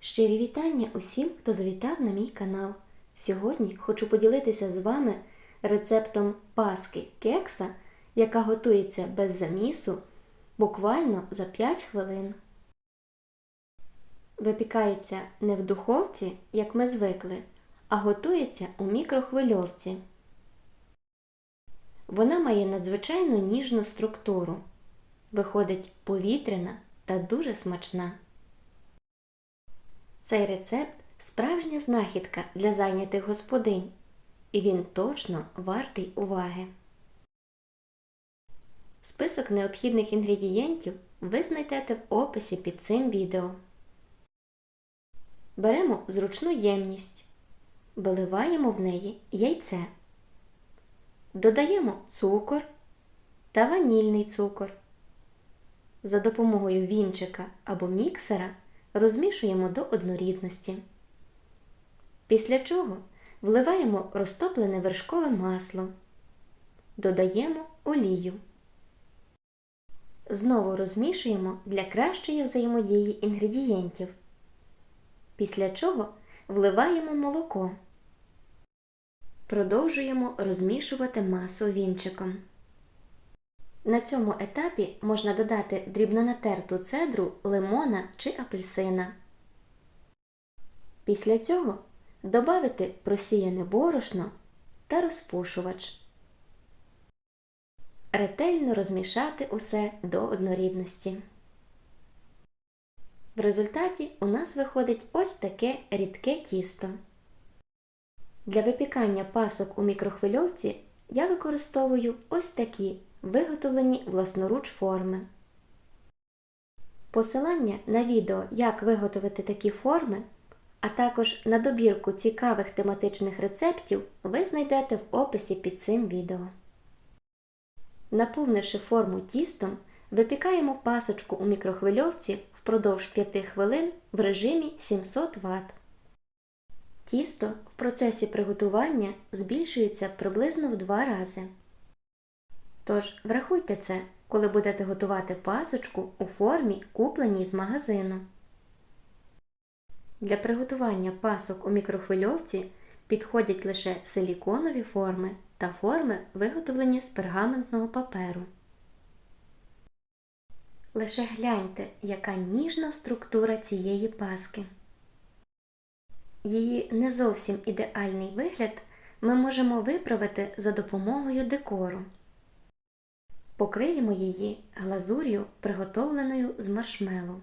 Щирі вітання усім, хто завітав на мій канал. Сьогодні хочу поділитися з вами рецептом паски кекса, яка готується без замісу буквально за 5 хвилин. Випікається не в духовці, як ми звикли, а готується у мікрохвильовці. Вона має надзвичайно ніжну структуру. Виходить повітряна та дуже смачна. Цей рецепт справжня знахідка для зайнятих господинь, і він точно вартий уваги. Список необхідних інгредієнтів ви знайдете в описі під цим відео. Беремо зручну ємність, виливаємо в неї яйце, додаємо цукор та ванільний цукор. За допомогою вінчика або міксера розмішуємо до однорідності. Після чого вливаємо розтоплене вершкове масло, додаємо олію. Знову розмішуємо для кращої взаємодії інгредієнтів. Після чого вливаємо молоко. Продовжуємо розмішувати масу вінчиком. На цьому етапі можна додати дрібно натерту цедру лимона чи апельсина. Після цього додати просіяне борошно та розпушувач. Ретельно розмішати усе до однорідності. В результаті у нас виходить ось таке рідке тісто. Для випікання пасок у мікрохвильовці я використовую ось такі виготовлені власноруч форми. Посилання на відео, як виготовити такі форми, а також на добірку цікавих тематичних рецептів ви знайдете в описі під цим відео. Наповнивши форму тістом, випікаємо пасочку у мікрохвильовці впродовж 5 хвилин в режимі 700 Вт. Тісто в процесі приготування збільшується приблизно в 2 рази. Тож врахуйте це, коли будете готувати пасочку у формі, купленій з магазину. Для приготування пасок у мікрохвильовці підходять лише силіконові форми та форми, виготовлені з пергаментного паперу. Лише гляньте, яка ніжна структура цієї паски. Її не зовсім ідеальний вигляд ми можемо виправити за допомогою декору. Покриємо її глазур'ю, приготовленою з маршмелу.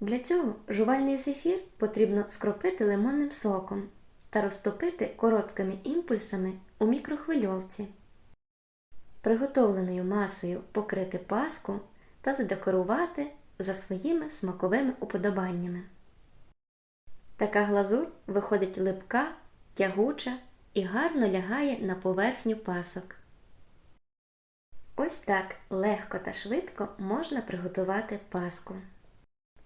Для цього жувальний зефір потрібно скропити лимонним соком та розтопити короткими імпульсами у мікрохвильовці. Приготовленою масою покрити паску та задекорувати за своїми смаковими уподобаннями. Така глазур виходить липка, тягуча і гарно лягає на поверхню пасок. Ось так легко та швидко можна приготувати паску.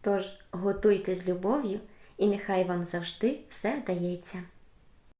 Тож готуйте з любов'ю і нехай вам завжди все вдається.